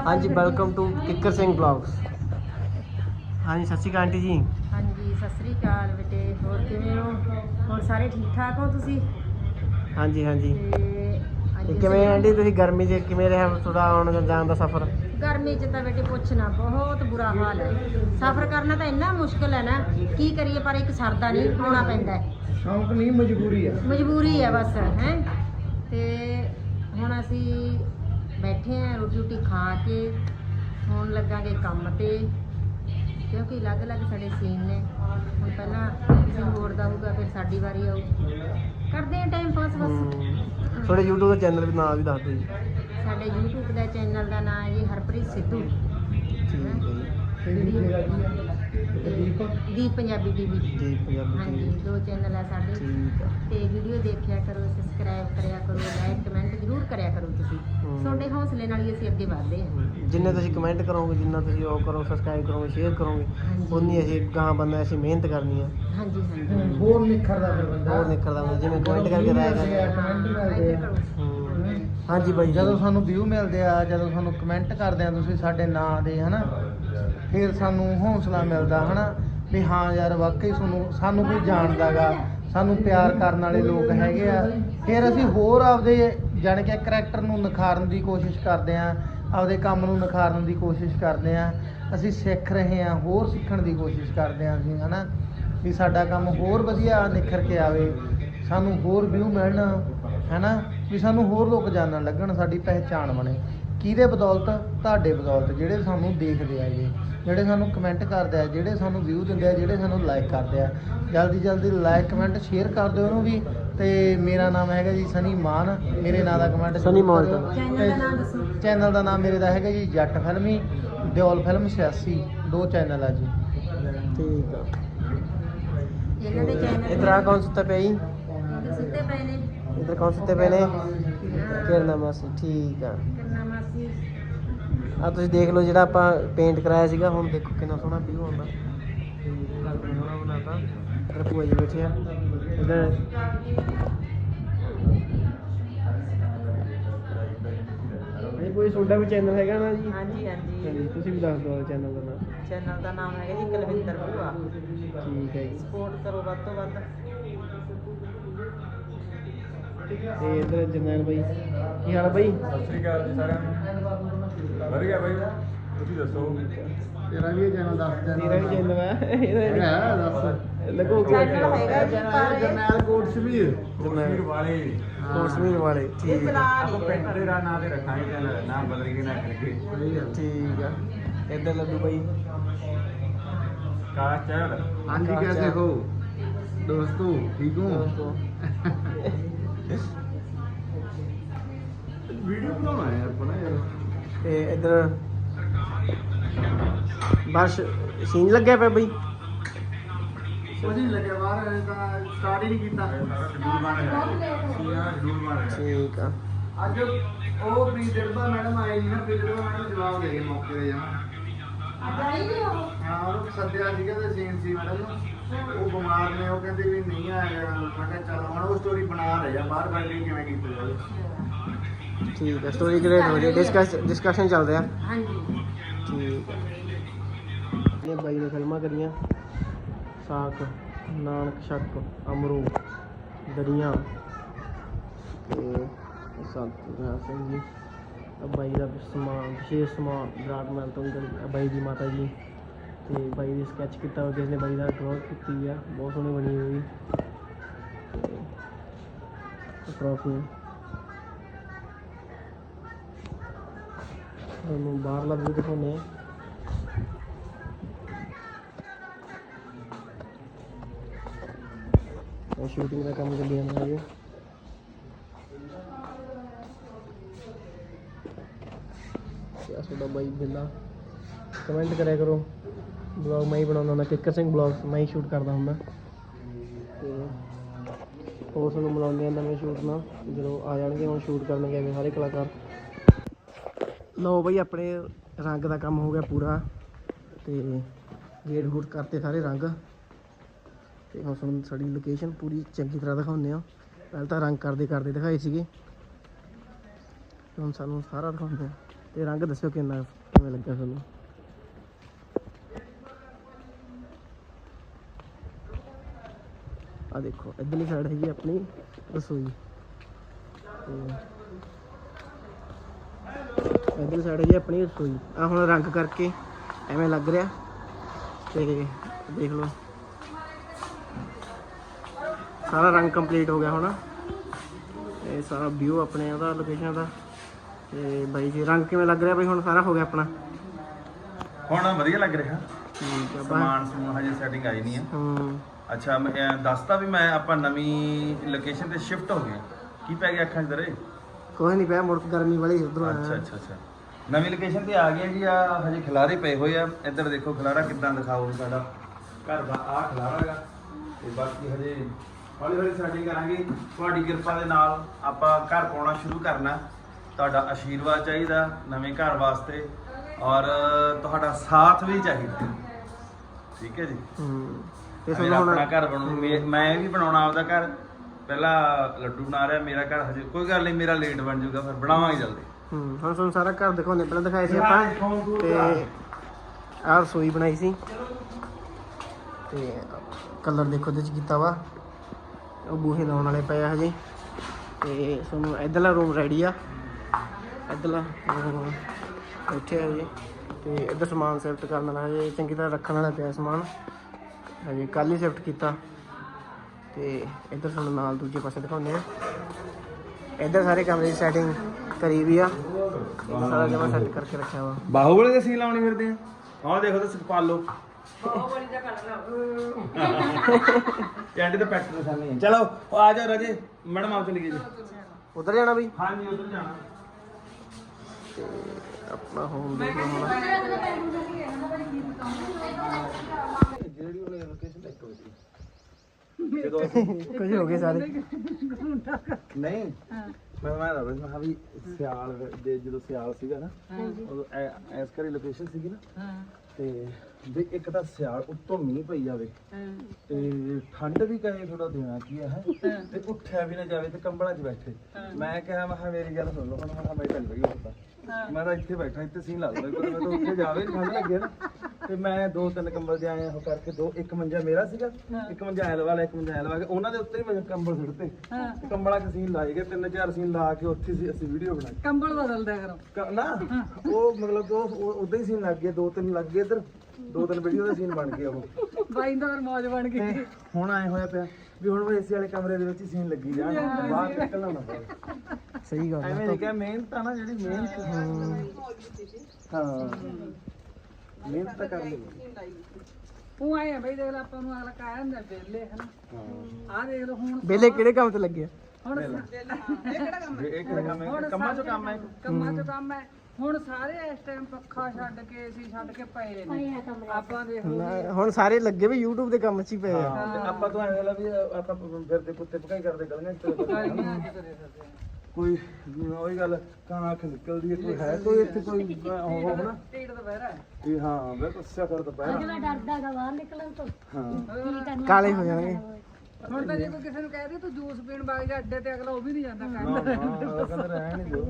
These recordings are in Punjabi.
ਹਾਂਜੀ welcome to Kikkar Singh blogs ਹਾਂਜੀ। ਸਤਿ ਸ਼੍ਰੀ ਅਕਾਲ ਆਂਟੀ ਜੀ। ਹਾਂਜੀ ਸਤਿ ਸ੍ਰੀ ਅਕਾਲ ਬੇਟੇ ਹੋਰ ਕਿਵੇਂ ਹੋ? ਹੋਰ ਸਾਰੇ ਠੀਕ ਠਾਕ ਹੋ ਤੁਸੀਂ? ਹਾਂਜੀ ਹਾਂਜੀ। ਤੇ ਅੱਜ ਤੇ ਕਿਵੇਂ ਆਂਟੀ ਤੁਸੀਂ ਗਰਮੀ 'ਚ ਕਿਵੇਂ ਰਿਹਾ ਤੁਹਾਡਾ ਆਉਣ ਜਾਣ ਦਾ ਸਫ਼ਰ? ਗਰਮੀ 'ਚ ਤਾਂ ਬੇਟੇ ਪੁੱਛਣਾ ਬਹੁਤ ਬੁਰਾ ਹਾਲ ਹੈ। ਸਫ਼ਰ ਕਰਨਾ ਤਾਂ ਇੰਨਾ ਮੁਸ਼ਕਲ ਹੈ ਨਾ ਕੀ ਕਰੀਏ ਪਰ ਇੱਕ ਸਰਦਾ ਨਹੀਂ ਆਉਣਾ ਪੈਂਦਾ ਹੈ। ਸ਼ੌਂਕ ਨਹੀਂ ਮਜਬੂਰੀ ਆ ਮਜਬੂਰੀ ਹੈ ਬਸ ਹੈ। ਤੇ ਹੁਣ ਅਸੀਂ ਬੈਠੇ ਆਂ ਰੋਟੀ ਰੋਟੀ ਖਾ ਕੇ ਹੁਣ ਲੱਗਾਂਗੇ ਕੰਮ ਤੇ। ਕਿਉਂਕਿ ਅਲੱਗ-ਅਲੱਗ ਸਾਡੇ ਸੀਨ ਨੇ। ਹੁਣ ਪਹਿਲਾਂ ਕਿਸੇ ਹੋਰ ਦਾ ਹੋਊਗਾ ਫਿਰ ਸਾਡੀ ਵਾਰੀ ਆਊ। ਕਰਦੇ ਆਂ ਟਾਈਮ ਪਾਸ ਬਸ। ਤੁਹਾਡੇ YouTube ਦਾ ਚੈਨਲ ਵੀ ਨਾਮ ਵੀ ਦੱਸ ਦਿਓ ਜੀ। ਸਾਡੇ YouTube ਦਾ ਚੈਨਲ ਦਾ ਨਾਮ ਹੈ ਜੀ ਹਰਪ੍ਰੀਤ ਸਿੱਧੂ। ਦੀਪ ਪੰਜਾਬੀ ਟੀਵੀ। ਜੀ ਪੰਜਾਬੀ ਹਾਂਜੀ ਦੋ ਚੈਨਲ ਆ ਸਾਡੇ। ਤੇ ਵੀਡੀਓ ਦੇਖਿਆ ਕਰੋ ਸਬਸਕ੍ਰਾਈਬ ਕਰਿਆ ਤੁਹਾਡੇ ਹੌਸਲੇ ਨਾਲ ਹੀ ਅਸੀਂ ਅੱਗੇ ਵਧਦੇ ਹਾਂ। ਜਿੰਨੇ ਤੁਸੀਂ ਕਮੈਂਟ ਕਰੋਗੇ ਜਿੰਨਾ ਤੁਸੀਂ ਉਹ ਕਰੋ ਸਬਸਕ੍ਰਾਈਬ ਕਰੋਗੇ ਸ਼ੇਅਰ ਕਰੋਗੇ। ਉਨੀ ਅਸੀਂ ਗਾਂ ਬੰਦਾ ਅਸੀਂ ਮਿਹਨਤ ਕਰਨੀ ਆ। ਹਾਂਜੀ ਹਾਂਜੀ। ਹੋਰ ਨਿਖਰਦਾ ਫਿਰ ਬੰਦਾ। ਹੋਰ ਨਿਕਲਦਾ ਹੁੰਦਾ ਜਿਵੇਂ ਕਮੈਂਟ ਕਰਕੇ ਰਾਇਆ ਕਰਦੇ ਕਮੈਂਟ ਆ। ਹਾਂਜੀ ਬਾਈ ਜਦੋਂ ਸਾਨੂੰ ਵਿਊ ਮਿਲਦੇ ਆ ਜਦੋਂ ਸਾਨੂੰ ਕਮੈਂਟ ਕਰਦੇ ਆ ਤੁਸੀਂ ਸਾਡੇ ਨਾਂ ਦੇ ਹਨਾ? ਫਿਰ ਸਾਨੂੰ ਹੌਸਲਾ ਮਿਲਦਾ ਹਨਾ? ਵੀ ਹਾਂ ਯਾਰ ਵਾਕਈ ਸਾਨੂੰ ਸਾਨੂੰ ਕੋਈ ਜਾਣਦਾਗਾ ਸਾਨੂੰ ਪਿਆਰ ਕਰਨ ਵਾਲੇ ਲੋਕ ਹੈਗੇ ਆ। ਫਿਰ ਅਸੀਂ ਹੋਰ ਆਪਦੇ ਜਾਣੀ ਕਿ ਕਰੈਕਟਰ ਨੂੰ ਨਿਖਾਰਨ ਦੀ ਕੋਸ਼ਿਸ਼ ਕਰਦੇ ਆ ਆਪਦੇ ਕੰਮ ਨੂੰ ਨਿਖਾਰਨ ਦੀ ਕੋਸ਼ਿਸ਼ ਕਰਦੇ ਆ ਅਸੀਂ ਸਿੱਖ ਰਹੇ ਆ ਹੋਰ ਸਿੱਖਣ ਦੀ ਕੋਸ਼ਿਸ਼ ਕਰਦੇ ਆ ਅਸੀਂ, ਹਨਾ? ਵੀ ਸਾਡਾ ਕੰਮ ਹੋਰ ਵਧੀਆ ਨਿਖਰ ਕੇ ਆਵੇ, ਸਾਨੂੰ ਹੋਰ ਵਿਊ ਮਿਲਣ, ਹੈਨਾ? ਵੀ ਸਾਨੂੰ ਹੋਰ ਲੋਕ ਜਾਣਨ ਲੱਗਣ, ਸਾਡੀ ਪਹਿਚਾਣ ਬਣੇ। ਕਿਹਦੇ ਬਦੌਲਤ? ਤੁਹਾਡੇ ਬਦੌਲਤ, ਜਿਹੜੇ ਸਾਨੂੰ ਦੇਖਦੇ ਆਗੇ ਜਿਹੜੇ ਸਾਨੂੰ ਕਮੈਂਟ ਕਰਦੇ ਆ ਜਿਹੜੇ ਸਾਨੂੰ ਵਿਊ ਦਿੰਦੇ ਆ ਜਿਹੜੇ ਸਾਨੂੰ ਲਾਈਕ ਕਰਦੇ ਆ ਜਲਦੀ ਜਲਦੀ ਲਾਈਕ ਕਮੈਂਟ ਸ਼ੇਅਰ ਕਰ ਦਿਓ ਉਹਨੂੰ ਵੀ। ਤੇ ਮੇਰਾ ਨਾਮ ਹੈਗਾ ਜੀ ਸਨੀ ਮਾਨ ਮੇਰੇ ਨਾਮ ਦਾ ਕਮੈਂਟ ਸਨੀ ਮਾਨ। ਚੈਨਲ ਦਾ। ਨਾਮ ਦੱਸੋ। ਚੈਨਲ ਦਾ ਨਾਮ ਮੇਰੇ ਦਾ ਹੈਗਾ ਜੀ ਜੱਟ ਫਿਲਮੀ ਦਿਓਲ ਫਿਲਮ 86 ਦੋ ਚੈਨਲ ਆ ਜੀ। ਠੀਕ ਆ। ਇਹਨਾਂ ਦੇ ਚੈਨਲ ਕੌਣ ਸੁੱਤਾ ਪਿਆ ਜੀ? ਸਿੱਧੇ ਪਏ ਨੇ। ਇਧਰ ਕੌਣ ਸੁੱਤੇ ਪਏ ਨੇ? ਕਿਰਨਾ ਮਾਸੀ ਠੀਕ ਆ। ਕਰਨਾ ਮਾਸੀ। ਆ ਤੁਸੀਂ ਦੇਖ ਲਓ ਜਿਹੜਾ ਆਪਾਂ ਪੇਂਟ ਕਰਾਇਆ ਸੀਗਾ ਹੁਣ ਦੇਖੋ ਕਿੰਨਾ ਸੋਹਣਾ ਵਿਊ ਆਉਂਦਾ। ਤੇ ਘਰ ਕਿੰਨਾ ਸੋਹਣਾ ਬਣਾਤਾ ਇਧਰ ਭੂਆ ਜੀ ਬੈਠੇ ਆ। ਇਧਰ ਇਹ ਕੋਈ ਤੁਹਾਡਾ ਵੀ ਚੈਨਲ ਹੈਗਾ ਨਾ ਜੀ? ਹਾਂਜੀ ਹਾਂਜੀ। ਹਾਂਜੀ ਤੁਸੀਂ ਵੀ ਦੱਸ ਦਿਓ ਚੈਨਲ ਦਾ ਨਾਮ। ਚੈਨਲ ਦਾ ਨਾਮ ਹੈਗਾ ਜੀ ਕੁਲਵਿੰਦਰ ਭੂਆ। ਠੀਕ ਹੈ ਜੀ। ਸਪੋਰਟ ਕਰੋ ਵੱਧ ਤੋਂ ਵੱਧ। ਤੇ ਇਧਰ ਜਰਨੈਲ ਬਾਈ। ਕੀ ਹਾਲ ਬਾਈ? ਸਤਿ ਸ਼੍ਰੀ ਅਕਾਲ ਜੀ ਸਾਰਿਆਂ ਨੂੰ। ਵਧ ਗਿਆ ਬਾਈ ਤੁਸੀਂ ਦੱਸੋ। ਤੇਰਾ ਵੀ ਇਹ ਚੈਨਲ ਦੱਸ ਦੇਣਾ ਮੇਰਾ ਵੀ ਚੈਨਲ ਹੈ ਇਹਦਾ ਹੈ ਦੱਸ। ਲਗੋ ਕੇ ਚੈਨਲ ਹੈਗਾ ਜੀ ਜਰਨੈਲ ਕੋਟਸ਼ਮੀਰ। ਕੋਟਸ਼ਮੀਰ ਵਾਲੇ। ਕੋਟਸ਼ਮੀਰ ਵਾਲੇ ਠੀਕ ਹੈ। ਆਪਾਂ ਪਿੰਡ ਦੇ ਨਾਂ ਤੇ ਰੱਖਾਂਗੇ ਚੈਨਲ ਨਾਮ ਬਦਲ ਕੇ ਨਾ ਕਰਕੇ। ਠੀਕ ਆ। ਇੱਧਰ ਲੱਡੂ ਬਾਈ। ਕਾ ਚੜ ਹਾਂਜੀ ਕੈਸੇ ਹੋ ਦੋਸਤੋ ਠੀਕ ਹੋ? ਵੀਡੀਓ ਬਣਾਉਣਾ ਯਾਰ ਬਣਾ ਯਾਰ। ਤੇ ਇਧਰ ਬਸ ਸੀਨ ਲੱਗਿਆ ਪਿਆ ਬਈ। ਕੁਝ ਨਹੀਂ ਲੱਗਿਆ ਬਾਹਰ ਤਾਂ ਸਟਾਰਟ ਹੀ ਨਹੀਂ ਕੀਤਾ। ਠੀਕ ਆ। ਅੱਜ ਉਹ ਪ੍ਰੀਤਿਰਬਾ ਮੈਡਮ ਆਏ ਨਾ ਪ੍ਰੀਤਿਰਬਾ ਮੈਡਮ ਜਵਾਬ ਦੇ ਗਏ ਮੌਕੇ ਤੇ ਜਾਂ ਹਾਂ ਉਹ ਸੱਦਿਆ ਸੀਗਾ ਤੇ ਸੀਨ ਸੀ ਮੈਡਮ। ਨੂੰ ਉਹ ਬਿਮਾਰ ਨੇ ਉਹ ਕਹਿੰਦੇ ਵੀ ਨਹੀਂ ਆਏਗਾ ਮੈਂ ਕਿਹਾ ਚੱਲ ਹੁਣ ਉਹ ਸਟੋਰੀ ਬਣਾ ਰਹੇ ਆ ਬਾਹਰ ਬੈਠ ਕੇ ਕਿਵੇਂ ਕੀਤੀ ਜਾਵੇ। ਠੀਕ ਹੈ ਸਟੋਰੀ ਕ੍ਰੀਏਟ ਹੋ ਰਹੀ ਡਿਸਕਸ ਡਿਸਕਸ਼ਨ ਚੱਲ ਰਿਹਾ ਹਾਂਜੀ ਠੀਕ ਆ ਇਹ ਬਾਈ ਨੇ ਫਿਲਮਾਂ ਕਰੀਆਂ। ਸਾਕ, ਨਾਨਕ, ਸ਼ੱਕ, ਅਮਰੂ, ਦਰੀਆਂ। ਤੇ ਸੰਤ ਨਿਹਾਲ ਸਿੰਘ ਜੀ। ਆਹ ਬਾਈ ਦਾ ਸਮਾਨ, ਵਿਸ਼ੇਸ਼ ਸਮਾਨ ਵਿਰਾਟ ਮਹਿਲ ਤੋਂ ਬਾਈ ਦੀ ਮਾਤਾ ਜੀ। ਤੇ ਬਾਈ ਦੀ ਸਕੈਚ ਕੀਤਾ ਹੋਇਆ ਕਿਸ ਨੇ ਬਾਈ ਦਾ ਡਰਾਅ ਕੀਤੀ ਆ। ਬਹੁਤ ਸੋਹਣੀ ਬਣੀ ਹੋਈ। ਤੇ ਟਰੋਫੀ ਤੁਹਾਨੂੰ ਬਾਹਰਲਾ ਵੀ ਦਿਖਾਉਂਦੇ ਆ ਇਹ ਸ਼ੂਟਿੰਗ ਦਾ ਕੰਮ ਚੱਲੀ ਜਾਂਦਾ ਹੈ ਜੀ। ਆ ਤੁਹਾਡਾ ਬਾਈ ਬਿੱਲਾ ਕਮੈਂਟ ਕਰਿਆ ਕਰੋ। ਬਲੌਗ ਮੈਂ ਹੀ ਬਣਾਉਂਦਾ ਹੁੰਦਾ, ਕਿੱਕਰ ਸਿੰਘ ਬਲੌਗ ਮੈਂ ਹੀ ਸ਼ੂਟ ਕਰਦਾ ਹੁੰਦਾ। ਤੇ ਹੋਰ ਤੁਹਾਨੂੰ ਮਿਲਾਉਂਦੇ ਆ ਨਵੇਂ ਸ਼ੂਟ ਨਾਲ। ਜਦੋਂ ਆ ਜਾਣਗੇ ਹੁਣ ਸ਼ੂਟ ਕਰਨਗੇ ਐਵੇਂ ਸਾਰੇ ਕਲਾਕਾਰ। ਲਓ ਬਈ, ਆਪਣੇ ਰੰਗ ਦਾ ਕੰਮ ਹੋ ਗਿਆ ਪੂਰਾ ਤੇ ਗੇਟ ਗੂਟ ਕਰਤੇ ਸਾਰੇ ਰੰਗ। ਤੇ ਹੁਣ ਤੁਹਾਨੂੰ ਸਾਡੀ ਲੋਕੇਸ਼ਨ ਪੂਰੀ ਚੰਗੀ ਤਰ੍ਹਾਂ ਦਿਖਾਉਂਦੇ ਆ ਪਹਿਲਾਂ ਤਾਂ ਰੰਗ ਕਰਦੇ ਕਰਦੇ ਦਿਖਾਏ ਸੀਗੇ। ਹੁਣ ਸਾਨੂੰ ਸਾਰਾ ਦਿਖਾਉਂਦੇ ਆ ਤੇ ਰੰਗ ਦੱਸਿਓ ਕਿੰਨਾ ਕਿਵੇਂ ਲੱਗਾ ਤੁਹਾਨੂੰ? ਆ ਦੇਖੋ, ਇਧਰਲੀ ਸਾਈਡ ਹੈਗੀ ਆਪਣੀ ਰਸੋਈ। ਤੇ ਇਧਰਲੀ ਸਾਈਡ ਹੈਗੀ ਆਪਣੀ ਰਸੋਈ। ਆ ਹੁਣ ਰੰਗ ਕਰਕੇ ਐਵੇਂ ਲੱਗ ਰਿਹਾ। ਤੇ ਦੇਖ ਲਓ। ਸਾਰਾ ਰੰਗ ਕੰਪਲੀਟ ਹੋ ਗਿਆ ਹੁਣ। ਇਹ ਸਾਰਾ ਵਿਊ ਆਪਣੇ ਉਹਦਾ ਲੋਕੇਸ਼ਨ ਦਾ। ਤੇ ਬਾਈ ਜੀ ਰੰਗ ਕਿਵੇਂ ਲੱਗ ਰਿਹਾ ਬਈ? ਹੁਣ ਸਾਰਾ ਹੋ ਗਿਆ ਆਪਣਾ। ਹੁਣ ਵਧੀਆ ਲੱਗ ਰਿਹਾ। ਠੀਕ ਆ ਬਾ। ਸਮਾਨ ਸਮੂਨ ਹਜੇ ਸੈਟਿੰਗ ਆਈ ਨਹੀਂ ਹੈ ਹੂੰ। ਅੱਛਾ ਮੈਂ ਦੱਸਤਾ ਵੀ ਮੈਂ ਆਪਾਂ ਨਵੀਂ ਲੋਕੇਸ਼ਨ ਤੇ ਸ਼ਿਫਟ ਹੋ ਗਏ। ਕੀ ਪੈ ਗਿਆ ਅੱਖਾਂ 'ਚ ਤੇਰੇ? ਕੋਈ ਨਹੀਂ ਪਿਆ ਮੁੜ ਕੇ ਗਰਮੀ ਵਾਲੀ ਉਧਰੋਂ ਅੱਛਾ ਅੱਛਾ ਅੱਛਾ। ਨਵੀਂ ਲੋਕੇਸ਼ਨ ਤੇ ਆ ਗਏ ਜੀ ਆ ਹਜੇ ਖਿਲਾਰੇ ਪਏ ਹੋਏ ਆ। ਇੱਧਰ ਦੇਖੋ ਖਿਲਾਰਾ ਕਿੱਦਾਂ ਦਿਖਾਓ ਸਾਡਾ। ਘਰ ਦਾ ਆ ਖਿਲਾਰਾ ਹੈਗਾ। ਤੇ ਬਾਕੀ ਹਜੇ ਹੌਲੀ ਹੌਲੀ ਸੈਟਿੰਗ ਕਰਾਂਗੇ। ਤੁਹਾਡੀ ਕਿਰਪਾ ਦੇ ਨਾਲ ਆਪਾਂ ਘਰ ਪਾਉਣਾ ਸ਼ੁਰੂ ਕਰਨਾ। ਤੁਹਾਡਾ ਆਸ਼ੀਰਵਾਦ ਚਾਹੀਦਾ ਨਵੇਂ ਘਰ ਵਾਸਤੇ। ਔਰ ਤੁਹਾਡਾ ਸਾਥ ਵੀ ਚਾਹੀਦਾ। ਠੀਕ ਹੈ ਜੀ? ਹੂੰ। ਤੇ ਤੁਹਾਨੂੰ ਆਪਣਾ ਹੁਣ ਘਰ ਬਣੂ। ਮੇ- ਮੈਂ ਵੀ ਬਣਾਉਣਾ ਆਪਦਾ ਘਰ। ਪਹਿਲਾਂ ਲੱਡੂ ਬਣਾ ਰਿਹਾ। ਮੇਰਾ ਘਰ ਹਜੇ ਕੋਈ ਗੱਲ ਨਹੀਂ ਮੇਰਾ ਲੇਟ ਬਣ ਜਾਊਗਾ। ਫਿਰ ਬਣਾਵਾਂਗੇ ਜਲਦੀ। ਹੂੰ ਹੁਣ ਤੁਹਾਨੂੰ ਸਾਰਾ ਘਰ ਦਿਖਾਉਂਦੇ ਪਹਿਲਾਂ ਦਿਖਾਏ ਸੀ ਆਪਾਂ। ਤੇ ਆਹ ਰਸੋਈ ਬਣਾਈ ਸੀ। ਤੇ ਕਲਰ ਦੇਖੋ ਇਹਦੇ ਚ ਕੀਤਾ ਵਾ। ਉਹ ਬੂਹੇ ਲਾਉਣ ਵਾਲੇ ਪਏ ਆ ਹਜੇ। ਤੇ ਤੁਹਾਨੂੰ ਇਧਰਲਾ ਰੂਮ ਰੈਡੀ ਆ। ਇਧਰਲਾ ਇੱਥੇ ਆ ਜੀ ਤੇ ਇੱਧਰ ਸਮਾਨ ਸ਼ਿਫਟ ਕਰਨ ਵਾਲਾ ਹਜੇ ਚੰਗੀ ਤਰ੍ਹਾਂ ਰੱਖਣ ਵਾਲਾ ਪਿਆ ਸਮਾਨ। ਹਜੇ ਕੱਲ ਹੀ ਸ਼ਿਫਟ ਕੀਤਾ। ਤੇ ਇੱਧਰ ਤੁਹਾਨੂੰ ਨਾਲ ਦੂਜੇ ਪਾਸੇ ਦਿਖਾਉਂਦੇ ਆ। ਇੱਧਰ ਸਾਰੇ ਕਮਰੇ ਦੀ ਸੈਟਿੰਗ ਕਰੀ ਵੀ ਆ। ਸਾਰਾ ਜਮਾ ਸੈੱਟ ਕਰਕੇ ਰੱਖਿਆ ਵਾ। ਬਾਹੂਬਲੀ ਦੇ ਸੀਨ ਲਾਉਣੀ ਫਿਰਦੇ ਆ। ਆਹ ਦੇਖੋ ਤੇ ਸੁਖਪਾਲੋ ਕੈਂਡੀ ਦਾ ਦੇ ਸਾਹਮਣੇ ਚਲੋ ਉਹ ਆ ਜਾਓ ਰਾਜੇ। ਮੈਡਮ ਆਪ ਚਲੀ ਗਈ ਜੀ। ਉਧਰ ਜਾਣਾ ਵੀ? ਹਾਂਜੀ ਉਧਰ ਜਾਣਾ। ਆਪਣਾ ਹੋਮ ਦੇਖ ਲਓ ਹੁਣ। ਜਿਹੜੀ ਉਹਨੇ ਲੋਕੇਸ਼ਨ ਇੱਕ ਵਜੇ ਜਦੋਂ ਕੁਝ ਹੋ ਗਏ ਸਾਰੇ। ਨਹੀਂ ਮੈਂ ਮੈਂ ਦੱਸ ਰਿਹਾ ਵੀ ਸਿਆਲ ਦੇ ਜਦੋਂ ਸਿਆਲ ਸੀਗਾ ਨਾ ਉਦੋਂ ਐ- ਐਸ ਕਰੀ ਲੋਕੇਸ਼ਨ ਸੀਗੀ ਨਾ ਤੇ ਵੀ ਇੱਕ ਤਾਂ ਸਿਆਲ ਉੱਤੋਂ ਮੀਂਹ ਪਈ ਜਾਵੇ ਤੇ ਠੰਡ ਵੀ ਕਹੇ ਥੋੜਾ ਦੇਣਾ ਕੀ ਹੈ? ਤੇ ਉੱਠਿਆ ਵੀ ਨਾ ਜਾਵੇ ਤੇ ਕੰਬਲਾਂ 'ਚ ਬੈਠੇ। ਮੈਂ ਕਿਹਾ ਮੈਂ ਕਿਹਾ ਮੇਰੀ ਗੱਲ ਸੁਣ ਲਓ ਹੁਣ ਮੈਂ ਕਿਹਾ ਮੈਂ ਹੁੰਦਾ ਮੈਂ ਤਾਂ ਇੱਥੇ ਬੈਠਾ ਇੱਥੇ ਸੀਨ ਲਾ ਲਓ ਮੈਂ ਤਾਂ ਉੱਥੇ ਜਾਵੇ ਠੰਡ ਲੱਗੇ ਨਾ। ਤੇ ਮੈਂ ਦੋ ਤਿੰਨ ਕੰਬਲ ਦੇ ਆਏ ਉਹ ਕਰਕੇ ਦੋ ਇੱਕ ਮੰਜਾ ਮੇਰਾ ਸੀਗਾ ਇੱਕ ਮੰਜਾ ਐਲ ਵਾਲਾ ਇੱਕ ਮੰਜਾ ਐਲ ਵਾਲਾ। ਉਹਨਾਂ ਦੇ ਉੱਤੇ ਹੀ ਮੈਂ ਕੰਬਲ ਸੁੱਟਤੇ। ਤੇ ਕੰਬਲਾਂ 'ਚ ਸੀਨ ਲਾਏ ਗਏ ਤਿੰਨ ਚਾਰ ਸੀਨ ਲਾ ਕੇ ਉੱਥੇ ਸੀ ਅਸੀਂ ਵੀਡੀਓ ਬਣਾਈ। ਕੰਬਲ ਬਦਲਦਾ ਕਰੋ। ਨਾ ਉਹ ਮਤਲਬ ਉਹ ਉਦਾਂ ਹੀ ਸੀਨ ਲੱਗ ਗਏ ਦੋ ਤਿੰਨ ਲੱਗ ਗਏ ਇੱਧਰ ਦੋ ਤਿੰਨ ਵੀਡੀਓ ਦੇ ਸੀਨ ਬਣ ਗਏ ਉਹ। ਬਾਈ ਦਾ ਮੌਜ ਬਣ ਗਈ। ਹੁਣ ਆਏ ਹੋਇਆ ਪਿਆ ਵੀ ਹੁਣ ਉਹ ਏਸੀ ਵਾਲੇ ਕਮਰੇ ਦੇ ਵਿੱਚ ਹੀ ਸੀਨ ਲੱਗੀ ਜਾਣ ਬਾਹਰ ਨਿਕਲਣਾ ਨਾ ਪਵੇ। ਸਹੀ ਗੱਲ ਐਵੇਂ ਨਹੀਂ ਕਿ ਮਿਹਨਤ ਆ ਨਾ ਜਿਹੜੀ ਮਿਹਨਤ। ਹਾਂ। ਮਿਹਨਤ ਤਾਂ ਕਰਨੀ ਉਹ ਆਏ ਆ ਬਈ ਦੇਖ ਲੈ ਆਪਾਂ ਨੂੰ ਅਗਲਾ ਕਾਇਆ ਹੁੰਦਾ ਵੇਲੇ ਹਨ? ਹਾਂ। ਆਹ ਦੇਖ ਲਓ ਹੁਣ ਬੇਲੇ ਕਿਹੜੇ ਕੰਮ ਤੇ ਲੱਗੇ ਆ? ਹੁਣ ਇਹ ਕਿਹੜਾ ਕੰਮ ਹੈ? ਕੰਮਾਂ ਚੋਂ ਕੰਮ ਹੈ? ਕੰਮਾਂ ਚ ਕੰਮ ਹੈ। ਹੁਣ ਸਾਰੇ ਇਸ ਟਾਈਮ ਪੱਖਾ ਛੱਡ ਕੇ ਏਸੀ ਛੱਡ ਕੇ ਪਏ ਨੇ। ਆਪਾਂ ਦੇਖ ਨਾ, ਹੁਣ ਸਾਰੇ ਲੱਗੇ ਵੀ YouTube ਦੇ ਕੰਮ 'ਚ ਹੀ ਪਏ ਆ। ਹਾਂ ਤੇ ਆਪਾਂ ਤਾਂ ਐਵੇਂ ਲਾ ਵੀ ਆਪਾਂ ਫਿਰਦੇ ਕੁੱਤੇ ਭਕਾਈ ਕਰਦੇ ਗਲੀਆਂ 'ਚ ਤੁਰੇ ਫਿਰਦੇ ਹਾਂ। ਕੋਈ ਉਹੀ ਗੱਲ ਕਾਂ ਅੱਖ ਨਿਕਲਦੀ ਹੈ ਕੋਈ ਹੈ ਕੋਈ ਇੱਥੇ ਕੋਈ ਉਹ ਹੋਣਾ। ਢੀਡ ਦਾ ਬਹਿਰਾ ਵੀ ਹਾਂ ਮੈਂ ਗੁੱਸਾ ਕਰ ਦੁਪਹਿਰ। ਡਰਦਾ ਗਾ ਬਾਹਰ ਨਿਕਲਣ ਤੋਂ। ਹਾਂ। ਕਾਲੇ ਹੋ ਜਾਣਗੇ। ਹੁਣ ਤਾਂ ਜੇ ਕੋਈ ਕਿਸੇ ਨੂੰ ਕਹਿ ਦੇ ਤੂੰ ਜੂਸ ਪੀਣ ਵਗ ਜਾ ਅੱਡੇ ਤੇ ਅਗਲਾ ਉਹ ਵੀ ਨਹੀਂ ਜਾਂਦਾ ਨਾ ਕਹਿੰਦਾ ਨਾ ਉਹ ਕਹਿੰਦੇ ਰਹਿਣ ਨਹੀਂ ਦਿਓ।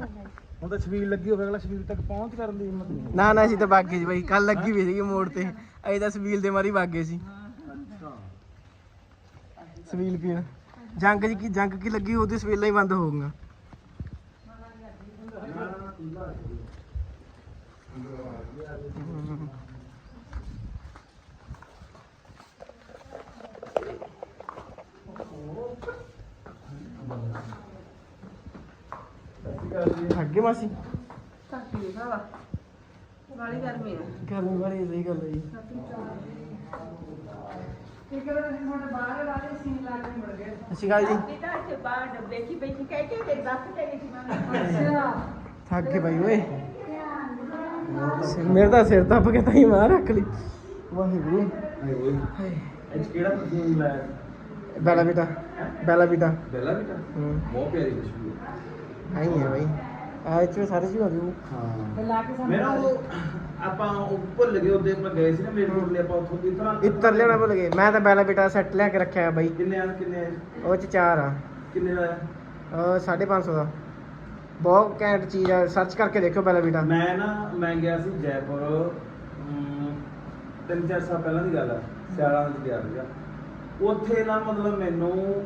ਹੁਣ ਤਾਂ ਛਬੀਲ ਲੱਗੀ ਹੋਵੇ ਅਗਲਾ ਛਬੀਲ ਤੱਕ ਪਹੁੰਚ ਕਰਨ ਦੀ ਹਿੰਮਤ ਨਹੀਂ। ਨਾ ਨਾ ਅਸੀਂ ਤਾਂ ਬਾਗੇ ਜੀ ਬਾਈ ਕੱਲ ਲੱਗੀ ਵੀ ਸੀਗੀ ਮੋੜ ਤੇ। ਅਸੀਂ ਤਾਂ ਸਵੀਲ ਦੇ ਮਾਰੀ ਬਾਗੇ ਸੀ। ਸਵੀਲ ਪੀਣ। ਜੰਗ ਜੀ ਕੀ ਜੰਗ ਕੀ ਲੱਗੀ ਉਹਦੀ ਸਵੀਲਾਂ ਹੀ ਬੰਦ ਹੋ ਗਈਆਂ ਅੱਗੇ ਮਾਸੀ। ਵਾਲੀ ਗਰਮੀ ਹੈ ਗਰਮੀ ਵਾਲੀ ਸਹੀ ਗੱਲ ਹੈ ਜੀ। ਇੱਕ ਵਾਰ ਅਸੀਂ ਹੁਣ ਬਾਹਰ ਵਾਲੇ ਸੀਨ ਲਾ ਕੇ ਮੁੜ ਗਏ। ਸਤਿ ਸ਼੍ਰੀ ਅਕਾਲ ਜੀ। ਅੱਛਾ। ਥੱਕ ਗਏ ਬਾਈ ਓਏ। ਸਿਰ- ਮੇਰੇ ਤਾਂ ਸਿਰ ਦੱਬ ਕੇ ਤਾਂ ਹੀ ਮਾਰ ਰੱਖ ਲਈ। ਵਾਹਿਗੁਰੂ। ਹਾਏ ਅੱਜ ਕਿਹੜਾ ਤੁਸੀਂ ਲਾਇਆ? ਬੈਲਾ ਬੇਟਾ। ਬੈਲਾ ਬੇਟਾ। ਬੈਲਾ ਬੇਟਾ? ਹੂੰ। ਬਹੁਤ ਪਿਆਰੀ ਖੁਸ਼ਬੂ ਹੈ। ਆਈ ਹੈ ਬਾਈ। ਆ ਇੱਥੇ ਸਾਰੇ ਜੀ ਹਾਂ। ਲਾ ਕੇ ਸਾਨੂੰ ਮੇਰਾ ਉਹ ਆਪਾਂ ਉਹ ਭੁੱਲ ਗਏ ਉਹਦੇ ਆਪਾਂ ਗਏ ਸੀ ਨਾ ਮੇਰੇ ਰੋਡ ਲਈ ਆਪਾਂ ਉੱਥੋਂ ਇਤਨਾ ਇੱਤਰ ਲੈਣਾ ਭੁੱਲ ਗਏ। ਮੈਂ ਤਾਂ ਬੈਲਾ ਬੇਟਾ ਸੈੱਟ ਲਿਆ ਕੇ ਰੱਖਿਆ ਹੈ ਬਾਈ। ਕਿੰਨੇ ਆ ਕਿੰਨੇ ਉਹ ਚ ਚਾਰ ਆ। ਕਿੰਨੇ ਦਾ ਉਹ 550 ਦਾ। ਬਹੁਤ ਘੈਂਟ ਚੀਜ਼ ਆ ਸਰਚ ਕਰਕੇ ਦੇਖਿਓ ਪਹਿਲਾਂ ਬੇਟਾ ਮੈਂ ਨਾ ਮੈਂ ਗਿਆ ਸੀ ਜੈਪੁਰ ਅਮ, ਤਿੰਨ ਚਾਰ ਸਾਲ ਪਹਿਲਾਂ ਦੀ ਗੱਲ ਆ ਸਿਆਲਾਂ ਵਿੱਚ ਗਿਆ ਸੀਗਾ। ਉੱਥੇ ਨਾ ਮਤਲਬ ਮੈਨੂੰ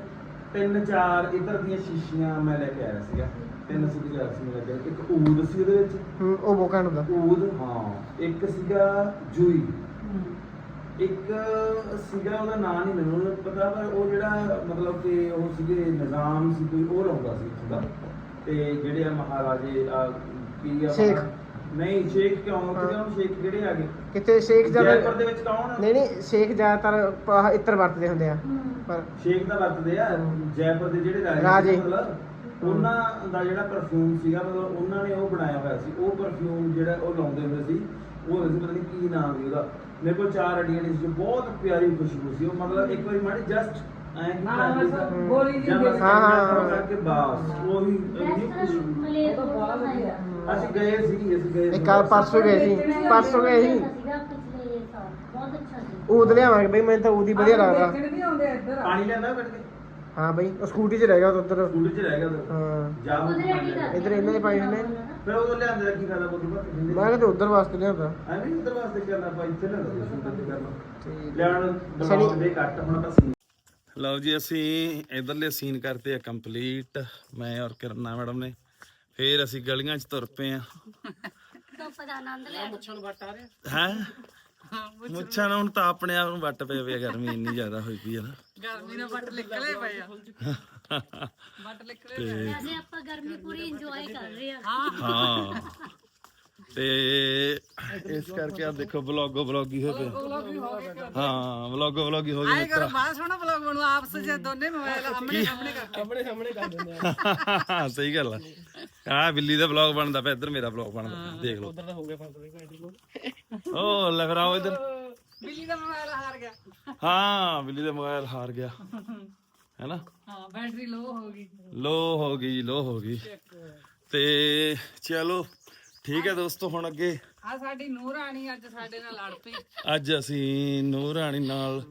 ਤਿੰਨ ਚਾਰ ਇਧਰ ਦੀਆਂ ਸ਼ੀਸ਼ੀਆਂ ਮੈਂ ਲੈ ਕੇ ਆਇਆ ਸੀਗਾ। ਤਿੰਨ ਸੀ ਗਲਾਸੀ ਮੈਂ ਲੈ ਕੇ ਆਇਆ। ਇੱਕ ਊਦ ਸੀ ਉਹਦੇ ਵਿੱਚ। ਹੂੰ ਉਹ ਬਹੁਤ ਘੈਂਟ ਹੁੰਦਾ। ਊਦ ਹਾਂ। ਇੱਕ ਸੀਗਾ ਜੂਈ। ਇੱਕ ਸੀਗਾ ਉਹਦਾ ਨਾਮ ਨਹੀਂ ਮੈਨੂੰ ਪਤਾ ਪਰ ਉਹ ਜਿਹੜਾ ਮਤਲਬ ਕਿ ਉਹ ਸੀਗੇ ਨਿਜ਼ਾਮ ਸੀ ਕੋਈ ਉਹ ਲਾਉਂਦਾ ਸੀ ਉਹਦਾ ਤੇ ਜਿਹੜੇ ਆ ਮਹਾਰਾਜੇ ਆ ਕੀ ਆ ਸ਼ੇਖ। ਨਹੀਂ ਸ਼ੇਖ ਕਿਉਂ? ਉੱਥੇ ਕਿਉਂ ਸ਼ੇਖ? ਕਿਹੜੇ ਆ ਗਏ? ਕਿਤੇ ਸ਼ੇਖ ਜੈਪੁਰ ਜ਼ਿਆਦਾ ਦੇ ਵਿੱਚ ਕੌਣ ਆ? ਨਹੀਂ ਨਹੀਂ ਸ਼ੇਖ ਜ਼ਿਆਦਾਤਰ ਪ- ਇੱਤਰ ਵਰਤਦੇ ਹੁੰਦੇ ਆ। ਪਰ ਸ਼ੇਖ ਦਾ ਵਰਤਦੇ ਆ। ਜੈਪੁਰ ਦੇ ਜਿਹੜੇ ਰਾਜੇ ਰਾਜੇ। ਸੀ ਮਤਲਬ ਉਹਨਾਂ ਦਾ ਜਿਹੜਾ ਪਰਫਿਊਮ ਸੀਗਾ ਮਤਲਬ ਉਹਨਾਂ ਨੇ ਉਹ ਬਣਾਇਆ ਹੋਇਆ ਸੀ। ਉਹ ਪਰਫਿਊਮ ਜਿਹੜਾ ਉਹ ਲਾਉਂਦੇ ਹੁੰਦੇ ਸੀ ਉਹ ਹੁੰਦੇ ਸੀ ਪਤਾ ਨਹੀਂ ਕੀ ਨਾਮ ਸੀ ਉਹਦਾ। ਮੇਰੇ ਕੋਲ ਚਾਰ ਅੜੀਆਂ ਨੇ ਸੀ ਜੋ ਬਹੁਤ ਪਿਆਰੀ ਖੁਸ਼ਬੂ ਸੀ। ਉਹ ਮਤਲਬ ਇੱਕ ਵਾਰੀ ਮਾੜੀ ਜਸਟ ਐਂ ਹਾਂ, ਬਸ ਸੀ ਗੋਲੀ ਦੇ- ਹਾਂ। ਕਰਕੇ ਬਾਸ ਉਹੀ ਇੰਨੀ ਖੁਸ਼ਬੂ ਮਲੇ ਉਹ ਤਾਂ ਬਹੁਤ ਵਧੀਆ। ਅਸੀਂ ਗਏ ਸੀ ਅਸੀਂ ਗਏ ਇੱਕ ਆ ਪਰਸੋਂ ਗਏ ਸੀ ਪਰਸੋਂ ਗਏ ਸੀ। ਬਹੁਤ ਅੱਛਾ ਸੀ। ਊਦ ਲਿਆਵਾਂਗੇ ਬਈ ਮੈਨੂੰ ਤਾਂ ਹੀ ਵਧੀਆ ਲੱਗਦਾ। ਦੇਖਣ ਵੀ ਆਉਂਦੇ ਇੱਧਰ। ਪਾਣੀ ਲੈਂਦਾ ਬੈਠ ਕੇ? ਹਾਂ ਬਈ ਉਹ ਸਕੂਟੀ 'ਚ ਰਹਿ ਗਿਆ ਉਧਰ। ਸਕੂਲ 'ਚ ਰਹਿ ਗਿਆ ਉਧਰ। ਹਾਂ। ਜਾ ਉਹਦੇ ਰੈਡੀ ਕਰ ਇੱਧਰ ਇਹਨਾਂ ਦੇ ਪਾਈ ਨੇ। ਫਿਰ ਉਹ ਲਿਆਂਦੇ ਦਾ ਕੀ ਫਾਇਦਾ ਬੋਲੀ ਬਾਤ ਮੈਂ ਕਿਹਾ ਉਧਰ ਵਾਸਤੇ ਲਿਆਂਦਾ ਐਵੇਂ ਉਧਰ ਵਾਸਤੇ ਕਰਨਾ ਆਪਾਂ ਇੱਥੇ ਨਾ ਸ਼ੂਟ ਤੇ ਕਰਨਾ। ਠੀਕ। ਲੈਣ। ਦੇ ਕੱਟ ਹੁਣ ਆਪਾਂ ਸੀਨ ਲਓ ਜੀ ਅਸੀਂ ਇਧਰਲੇ ਸੀਨ ਕਰਤੇ ਆ ਕੰਪਲੀਟ ਮੈਂ ਔਰ ਕਿਰਨਾ ਮੈਡਮ ਨੇ। ਫੇਰ ਅਸੀਂ ਗਲੀਆਂ 'ਚ ਤੁਰ ਪਏ ਆ। ਧੁੱਪ ਦਾ ਆਨੰਦ ਲੈ ਹੈ? ਮੁੱਛਾਂ ਨੂੰ। ਹੁਣ ਤਾਂ ਆਪਣੇ ਆਪ ਨੂੰ ਵੱਟ ਪਏ ਪਏ ਆ, ਗਰਮੀ ਇੰਨੀ ਜ਼ਿਆਦਾ ਹੋਈ ਪਈ ਆ ਨਾ। ਗਰਮੀ ਨਾਲ ਵੱਟ ਨਿਕਲੇ ਪਏ ਆ। ਵੱਟ ਨਿਕਲੇ ਵੈਸੇ ਆਪਾਂ ਗਰਮੀ ਪੂਰੀ ਇੰਜੋਏ ਕਰ ਰਹੇ ਆ। ਹਾਂ। ਤੇ ਇਸ ਕਰਕੇ ਆ ਦੇਖੋ ਵਲੌਗੋ ਵਲੌਗੀ ਹੋ ਪਏ ਹਾਂ ਵਲੌਗੋ ਵਲੌਗੀ ਹੋ ਗਈ ਆਏ ਕਰੋ ਬਾਹਰ ਸੋਹਣਾ ਬਲੌਗ ਬਣੂ ਆਪਸ ਵਿੱਚ ਦੋਨੇ ਮੋਬਾਈਲ ਆਮਣੇ ਸਾਹਮਣੇ ਕਰਕੇ ਆਪਣੇ ਸਾਹਮਣੇ ਕਰ ਦਿੰਦੇ ਆ। ਸਹੀ ਗੱਲ ਆ। ਆ ਬਿੱਲੀ ਦਾ ਵਲੌਗ ਬਣਦਾ ਪਿਆ ਇੱਧਰ ਮੇਰਾ ਵਲੌਗ ਬਣਦਾ ਦੇਖ ਲਓ। ਉਧਰ ਤਾਂ ਹੋ ਗਿਆ ਫਸ ਓ ਲੈ ਫਿਰ ਆਓ ਇੱਧਰ। ਬਿੱਲੀ ਦਾ ਮੋਬਾਈਲ ਹਾਰ ਗਿਆ। ਹਾਂ ਬਿੱਲੀ ਦਾ ਮੋਬਾਈਲ ਹਾਰ ਗਿਆ। ਹੈਨਾ? ਹਾਂ ਬੈਟਰੀ ਲੋ ਹੋ ਗਈ। ਲੋ ਹੋ ਗਈ ਲੋ ਹੋ ਗਈ। ਤੇ ਚਲੋ ਠੀਕ ਹੈ ਦੋਸਤੋ ਹੁਣ ਅੱਗੇ ਆ ਸਾਡੀ ਨੂਰ ਰਾਣੀ ਅੱਜ ਸਾਡੇ ਨਾਲ ਲੜ ਪਈ। ਅੱਜ ਅਸੀਂ ਨੂਰ ਰਾਣੀ ਨਾਲ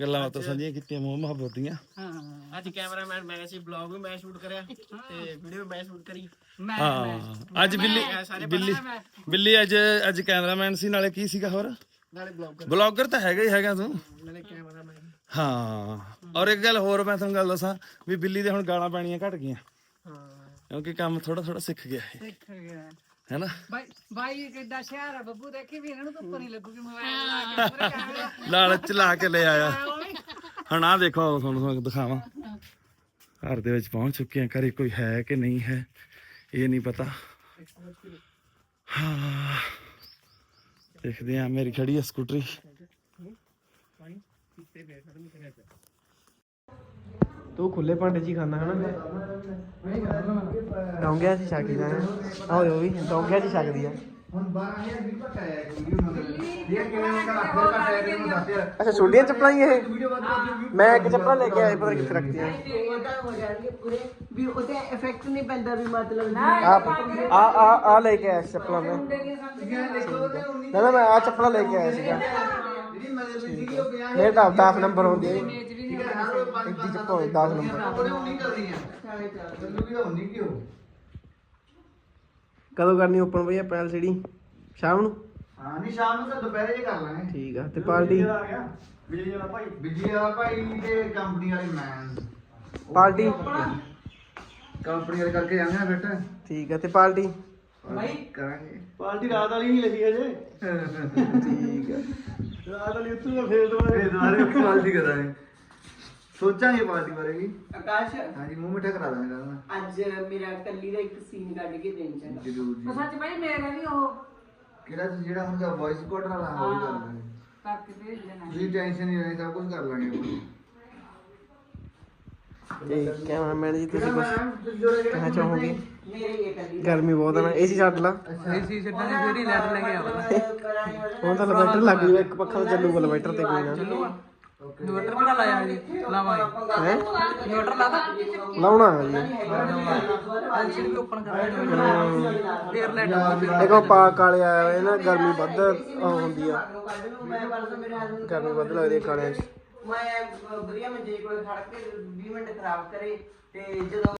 ਗੱਲਾਂ ਬਾਤਾਂ ਸਾਂਝੀਆਂ ਕੀਤੀਆਂ ਮੋਹ ਮੁਹੱਬਤ ਦੀਆਂ। ਹਾਂ। ਅੱਜ ਕੈਮਰਾਮੈਨ ਮੈਂ ਸੀ ਬਲੌਗ ਵੀ ਮੈਂ ਸ਼ੂਟ ਕਰਿਆ ਤੇ ਵੀਡੀਓ ਵੀ ਮੈਂ ਸ਼ੂਟ ਕਰੀ। ਮੈਂ ਹਾਂ ਅੱਜ ਬਿੱਲੀ ਬਿੱਲੀ ਬਿੱਲੀ ਅੱਜ ਅੱਜ ਕੈਮਰਾਮੈਨ ਸੀ ਨਾਲੇ ਕੀ ਸੀਗਾ ਹੋਰ? ਨਾਲੇ ਬਲੌਗ ਬਲੌਗਰ ਤਾਂ ਹੈਗਾ ਹੀ ਹੈਗਾ ਤੂੰ। ਨਾਲੇ ਕੈਮਰਾਮੈਨ। ਹਾਂ। ਔਰ ਇੱਕ ਗੱਲ ਹੋਰ ਮੈਂ ਤੁਹਾਨੂੰ ਗੱਲ ਦੱਸਾਂ ਵੀ ਬਿੱਲੀ ਦੇ ਹੁਣ ਗਾਲਾਂ ਪੈਣੀਆਂ ਘਟ ਗਈਆਂ। ਹਾਂ। ਕਿਉਂਕਿ ਕੰਮ ਥੋੜਾ ਥੋੜਾ ਸਿੱਖ ਗਿਆ ਹੈ ਸਿੱਖ ਗਿਆ। ਹੈਨਾ? ਬਾਈ ਬਾਈ ਕਿੱਡਾ ਸ਼ਹਿਰ ਆ ਬੱਬੂ ਦੇਖੀ ਵੀ ਇਹਨਾਂ ਨੂੰ ਧੁੱਪ ਨਹੀਂ ਲੱਗੂਗੀ ਮੋਬਾਈਲ ਲਾ ਕੇ ਪੂਰੇ ਕੈਮਰਾ ਲਾਲਚ ਲਾ ਕੇ ਲੈ ਆਇਆ। ਹੁਣ ਆ ਦੇਖੋ ਆਓ ਤੁਹਾਨੂੰ ਤੁਹਾਨੂੰ ਦਿਖਾਵਾਂ। ਘਰ ਦੇ ਵਿੱਚ ਪਹੁੰਚ ਚੁੱਕੇ ਹਾਂ ਘਰੇ ਕੋਈ ਹੈ ਕਿ ਨਹੀਂ ਹੈ ਇਹ ਨਹੀਂ ਪਤਾ। ਹਾਂ ਦੇਖਦੇ ਆ ਮੇਰੀ ਖੜੀ ਹੈ ਸਕੂਟਰੀ। ਤੂੰ ਖੁੱਲੇ ਭਾਂਡੇ 'ਚ ਹੀ ਖਾਣਾ ਹਨਾ? ਡੋਂਗਿਆਂ 'ਚ ਛਕਦਾ ਹੈ ਆਹ ਉਹ ਵੀ ਡੋਂਗਿਆਂ 'ਚ ਛਕਦੀ ਆ। ਹੁਣ 12000 ਵੀ ਘਟ ਆਇਆ ਕੋਈ ਮਤਲਬ। ਇਹ ਕਿਵੇਂ ਦਾ ਫਿਰ ਘਟ ਆਇਆ ਕਿ ਮੈਨੂੰ ਦੱਸ ਅੱਛਾ ਛੋਟੀਆਂ ਚੱਪਲਾਂ ਹੀ ਇਹ? ਵੀਡੀਓ ਮੈਂ ਇੱਕ ਚੱਪਲਾਂ ਲੈ ਕੇ ਆਇਆ ਪਤਾ ਕਿੱਥੇ ਰੱਖਤੀਆਂ। ਵੀ ਉਹਦੇ ਇਫੈਕਟ ਨਹੀਂ ਪੈਂਦਾ ਵੀ ਮਤਲਬ ਆ ਆ ਆ ਆ ਲੈ ਕੇ ਆਇਆ ਚੱਪਲਾਂ ਮੈਂ। ਨਾ ਨਾ ਮੈਂ ਆ ਚੱਪਲਾਂ ਲੈ ਕੇ ਆਇਆ ਸੀਗਾ। ਜਿਹੜੀ ਮਤਲਬ ਵੀਡੀਓ 50 ਮੇਰੇ ਤਾਂ 10 ਨੰਬਰ ਹੁੰਦੀ ਹੈ। ਠੀਕ ਹੈ ਹਰ ਰੋਜ਼ ਪੰਜ ਇੱਡੀ ਚੱਪਲ ਹੋਈ 10 ਨੰਬਰ। ਉਹਨੇ ਉਨੀ ਕਰਨੀ ਆ ਮੈਨੂੰ ਵੀ ਉਨੀ ਕਿਉਂ? ਕਦੋਂ ਕਰਨੀ ਓਪਨ ਭਈਆ ਪੈਲ ਸੀੜੀ ਸ਼ਾਮ ਨੂੰ? ਹਾਂ ਨਹੀਂ ਸ਼ਾਮ ਨੂੰ ਤਾਂ ਦੁਪਹਿਰੇ ਜੇ ਕਰ ਲਾਂਗੇ। ਠੀਕ ਆ ਤੇ ਪਾਰਟੀ? ਬਿਜਲੀ ਵਾਲਾ ਭਾਈ। ਬਿਜਲੀ ਵਾਲਾ ਭਾਈ ਤੇ ਕੰਪਨੀ ਵਾਲੇ ਮੈਨ ਪਾਰਟੀ? ਕੰਪਨੀ ਵਾਲੇ ਕਰਕੇ ਜਾਂਦੇ ਆ ਫਿੱਟ ਠੀਕ ਆ ਤੇ ਪਾਰਟੀ? ਨਹੀਂ। ਕਰਾਂਗੇ। ਪਾਰਟੀ ਰਾਤ ਵਾਲੀ ਨਹੀਂ ਲਿਖੀ ਹਜੇ। ਠੀਕ ਆ। ਰਾਤ ਵਾਲੀ ਉੱਤੋਂ ਫੇਰ ਦੁਬਾਰਾ। ਫੇਰ ਦੁਬਾਰੇ ਪਾਰਟੀ ਕਰਾਂਗੇ। ਸੋਚਾਂਗੇ ਪਾਰਟੀ ਬਾਰੇ ਵੀ। ਆਕਾਸ਼? ਹਾਂਜੀ ਮੂੰਹ ਮਿੱਠਾ ਕਰਾ ਦਾਂਗੇ ਨਾਲ। ਅੱਜ ਮੇਰਾ ਕੱਲੀ ਦਾ ਇੱਕ ਸੀਨ ਕੱਢ ਕੇ ਦੇਣ ਚਾਹੀਦਾ ਜਰੂਰ ਜੀ। ਸੱਚ ਬਾਈ ਮੇਰਾ ਵੀ ਉਹ। ਕਿਹੜਾ ਤੁਸੀਂ ਜਿਹੜਾ ਹੁੰਦਾ ਵੌਇਸ ਕੋਡ ਵਾਲਾ ਹਾਂ ਉਹ ਵੀ ਕਰ ਦਾਂਗੇ। ਕਰਕੇ ਭੇਜ ਦੇਣਾ। ਤੁਸੀਂ ਟੈਨਸ਼ਨ ਨਹੀਂ ਲੈਣੀ ਸਭ ਕੁਝ ਕਰ ਲਾਂਗੇ ਤੇ ਕੈਮਰਾਮੈਨ ਜੀ ਤੁਸੀਂ ਕੁਝ ਕਹਿਣਾ ਚਾਹੋਗੇ? ਮੇਰੀ ਇਹ ਕੱਲੀ ਗਰਮੀ ਬਹੁਤ ਆ ਨਾ ਏਸੀ ਛੱਡ ਲਾ। ਏਸੀ ਛੱਡਣ ਦੀ ਫੇਰ ਹੀ ਲੈਟ ਲੈ ਕੇ ਆਵਾਂਗਾ। ਹੁਣ ਤਾਂ ਲਵੈਟਰ ਲੱਗ ਜੂਗਾ ਇੱਕ ਪੱਖਾ ਤਾਂ ਚੱਲੂਗਾ ਲਵੈਟਰ ਤੇ ਕੋਈ ਨਾ। ਇਨਵਰਟਰ ਕਿਹੜਾ ਲਾਇਆ ਜੀ ਲਾਵਾਂਗੇ। ਹੈ? ਇਨਵਰਟਰ ਲਾਦਾ ਲਾਉਣਾ ਹੈ ਜੀ। ਐਲਸੀਡੀ ਵੀ ਓਪਨ ਕਰਾਂਗੇ ਫੇਰ ਲੈਟ ਦੇਖੋ ਪਾਕ ਵਾਲੇ ਆਏ ਹੋਏ ਨਾ ਗਰਮੀ ਵੱਧ ਉਹ ਹੁੰਦੀ ਆ। ਗਰਮੀ ਵੱਧ ਲੱਗਦੀ ਆ ਕਾਲਿਆਂ 'ਚ। ਮੈਂ ਵਧੀਆ ਮੰਜੇ ਕੋਲ ਖੜ ਕੇ 20 ਮਿੰਟ ਖਰਾਬ ਕਰੇ ਤੇ ਜਦੋਂ